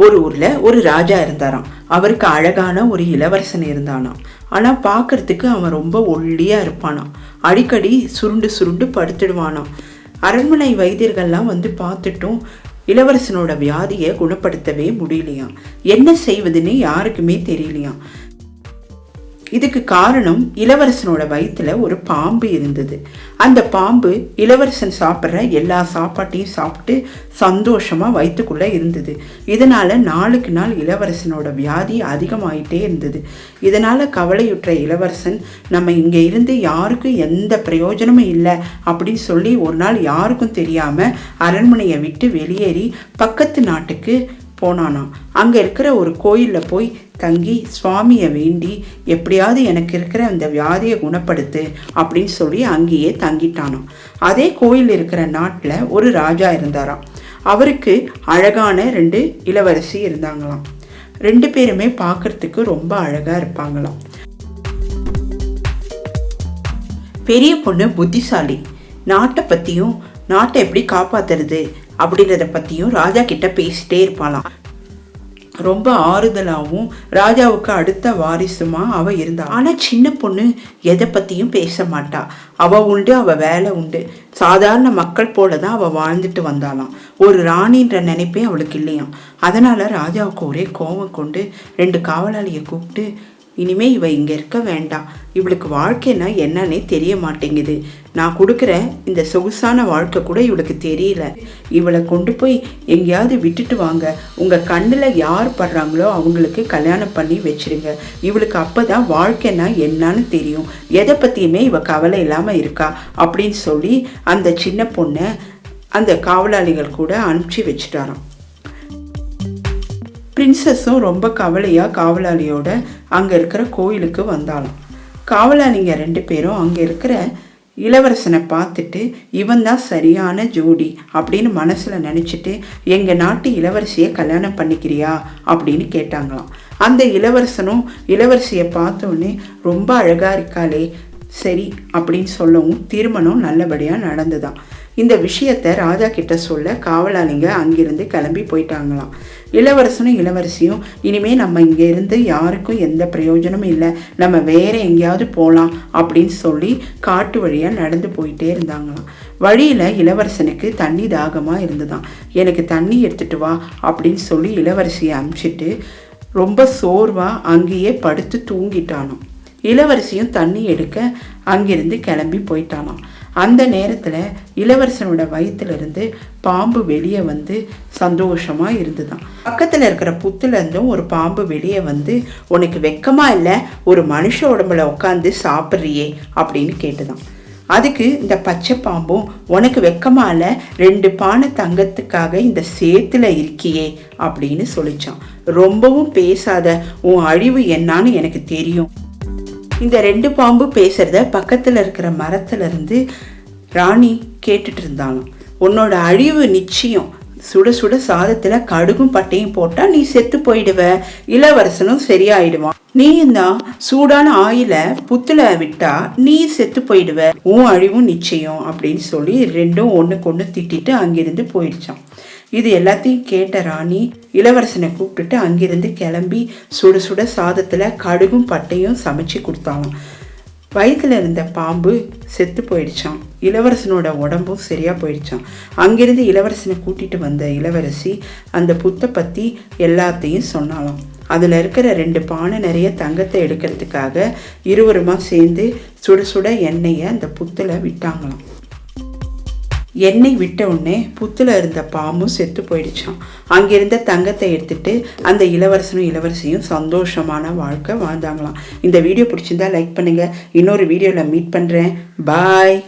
ஒரு ஊர்ல ஒரு ராஜா இருந்தாராம். அவருக்கு அழகான ஒரு இளவரசன் இருந்தானாம். ஆனா பார்க்கறதுக்கு அவன் ரொம்ப ஒல்லியா இருப்பானாம். அடிக்கடி சுருண்டு சுருண்டு படுத்துடுவானாம். அரண்மனை வைத்தியர்கள்லாம் வந்து பார்த்துட்டும் இளவரசனோட வியாதியை குணப்படுத்தவே முடியலையாம். என்ன செய்வதுன்னு யாருக்குமே தெரியலையாம். இதுக்கு காரணம் இளவரசனோட வயிற்றுல ஒரு பாம்பு இருந்தது. அந்த பாம்பு இளவரசன் சாப்பிட்ற எல்லா சாப்பாட்டையும் சாப்பிட்டு சந்தோஷமாக வயிற்றுக்குள்ளே இருந்தது. இதனால் நாளுக்கு நாள் இளவரசனோட வியாதி அதிகமாயிட்டே இருந்தது. இதனால் கவலையுற்ற இளவரசன் நம்ம இங்கே இருந்து யாருக்கும் எந்த பிரயோஜனமும் இல்லை அப்படின்னு சொல்லி ஒரு நாள் யாருக்கும் தெரியாமல் அரண்மனையை விட்டு வெளியேறி பக்கத்து நாட்டுக்கு போனானாம். அங்கே இருக்கிற ஒரு கோயிலில் போய் தங்கி சுவாமியை வேண்டி எப்படியாவது எனக்கு இருக்கிற அந்த வியாதியை குணப்படுத்து அப்படின்னு சொல்லி அங்கேயே தங்கிட்டானாம். அதே கோயில் இருக்கிற நாட்டில் ஒரு ராஜா இருந்தாராம். அவருக்கு அழகான ரெண்டு இளவரசி இருந்தாங்களாம். ரெண்டு பேருமே பார்க்கறதுக்கு ரொம்ப அழகாக இருப்பாங்களாம். பெரிய பொண்ணு புத்திசாலி. நாட்டை பற்றியும் நாட்டை எப்படி காப்பாத்துறது அப்படின்றத பற்றியும் ராஜா கிட்ட பேசிட்டே இருப்பாளாம். ரொம்ப ஆறுதலாகவும் ராஜாவுக்கு அடுத்த வாரிசுமா அவ இருந்தா. ஆனால் சின்ன பொண்ணு எதை பத்தியும் பேச மாட்டா. அவ உண்டு அவ வேலை உண்டு. சாதாரண மக்கள் போல தான் அவ வாழ்ந்துட்டு வந்தாளாம். ஒரு ராணின்ற நினைப்பே அவளுக்கு இல்லையாம். அதனால ராஜாவுக்கு ஒரே கோபம் கொண்டு ரெண்டு காவலாளியை கூப்பிட்டு இனிமே இவ இங்கே இருக்க வேண்டாம். இவளுக்கு வாழ்க்கைன்னா என்னன்னே தெரிய மாட்டேங்குது. நான் கொடுக்குற இந்த சொகுசான வாழ்க்கை கூட இவளுக்கு தெரியல. இவளை கொண்டு போய் எங்கேயாவது விட்டுட்டு வாங்க. உங்கள் கண்ணில் யார் படுறாங்களோ அவங்களுக்கு கல்யாணம் பண்ணி வச்சிருங்க. இவளுக்கு அப்போ தான் வாழ்க்கைன்னா என்னன்னு தெரியும். எதை பற்றியுமே இவ கவலை இல்லாமல் இருக்கா? அப்படின்னு சொல்லி அந்த சின்ன பொண்ணை அந்த காவலாளிகள் கூட அனுப்பிச்சி வச்சுட்டாராம். பிரின்சஸும் ரொம்ப கவலையாக காவலாளியோட அங்கே இருக்கிற கோயிலுக்கு வந்தாலும் காவலாளிங்க ரெண்டு பேரும் அங்கே இருக்கிற இளவரசனை பார்த்துட்டு இவன் தான் சரியான ஜோடி அப்படின்னு மனசில் நினச்சிட்டு எங்கள் நாட்டு இளவரசியை கல்யாணம் பண்ணிக்கிறியா? அப்படின்னு கேட்டாங்களாம். அந்த இளவரசனும் இளவரசியை பார்த்தோன்னே ரொம்ப அழகாக இருக்காளே சரி அப்படின்னு சொல்லவும் திருமணம் நல்லபடியாக நடந்துதான். இந்த விஷயத்தை ராஜா கிட்ட சொல்ல காவலாளிங்க அங்கிருந்து கிளம்பி போயிட்டாங்களாம். இளவரசனும் இளவரசியும் இனிமே நம்ம இங்கேருந்து யாருக்கும் எந்த பிரயோஜனமும் இல்லை. நம்ம வேற எங்கேயாவது போகலாம் அப்படின்னு சொல்லி காட்டு வழியாக நடந்து போயிட்டே இருந்தாங்களாம். வழியில் இளவரசனுக்கு தண்ணி தாகமாக இருந்துதான் எனக்கு தண்ணி எடுத்துட்டு வா அப்படின்னு சொல்லி இளவரசியை அனுப்பிச்சிட்டு ரொம்ப சோர்வாக அங்கேயே படுத்து தூங்கிட்டானோ இளவரசியும் தண்ணி எடுக்க அங்கிருந்து கிளம்பி போயிட்டானாம். அந்த நேரத்தில் இளவரசனோட வயிற்றுலேருந்து பாம்பு வெளியே வந்து சந்தோஷமாக இருந்துதான். பக்கத்தில் இருக்கிற புத்துலேருந்தும் ஒரு பாம்பு வெளியே வந்து உனக்கு வெக்கமாக இல்லை? ஒரு மனுஷ உடம்புல உட்காந்து சாப்பிட்றியே? அப்படின்னு கேட்டுதான். அதுக்கு இந்த பச்சை பாம்பும் உனக்கு வெக்கமாக இல்லை? ரெண்டு பானை தங்கத்துக்காக இந்த சேத்துல இருக்கியே? அப்படின்னு சொல்லிச்சான் ரொம்பவும் பேசாத உன் அழிவு என்னான்னு எனக்கு தெரியும். இந்த ரெண்டு பாம்பு பேசுறத பக்கத்துல இருக்கிற மரத்துல இருந்து ராணி கேட்டுட்டு இருந்தாலும் உன்னோட அழிவு நிச்சயம். சுட சுட சாதத்துல கடுகும் பட்டையும் போட்டா நீ செத்து போயிடுவ. இளவரசனும் சரியாயிடுவான். நீயும் தான் சூடான ஆயில புத்துல விட்டா நீ செத்து போயிடுவ. உன் அழிவும் நிச்சயம் அப்படின்னு சொல்லி ரெண்டும் ஒண்ணுக்கு ஒண்ணு திட்டிட்டு அங்கிருந்து போயிடுச்சான் இது எல்லாத்தையும் கேட்ட ராணி இளவரசனை கூப்பிட்டுட்டு அங்கிருந்து கிளம்பி சுட சுட சாதத்தில் கடுகும் பட்டையும் சமைச்சு கொடுத்தாலாம் வயிற்றுல இருந்த பாம்பு செத்து போயிடுச்சான் இளவரசனோட உடம்பும் சரியாக போயிடுச்சான் அங்கிருந்து இளவரசனை கூட்டிட்டு வந்த இளவரசி அந்த புத்தை பற்றி எல்லாத்தையும் சொன்னாலாம் அதில் இருக்கிற ரெண்டு பானை நிறைய தங்கத்தை எடுக்கிறதுக்காக இருவருமா சேர்ந்து சுட சுட எண்ணெயை அந்த புத்தில் விட்டாங்களாம். எண்ணெய் விட்ட உடனே புத்தில் இருந்த பாம்பும் செத்து போயிடுச்சான் அங்கிருந்த தங்கத்தை எடுத்துட்டு அந்த இளவரசனும் இளவரசியும் சந்தோஷமான வாழ்க்கை வாழ்ந்தாங்களாம். இந்த வீடியோ பிடிச்சிருந்தா லைக் பண்ணுங்கள் இன்னொரு வீடியோவில் மீட் பண்ணுறேன் பாய்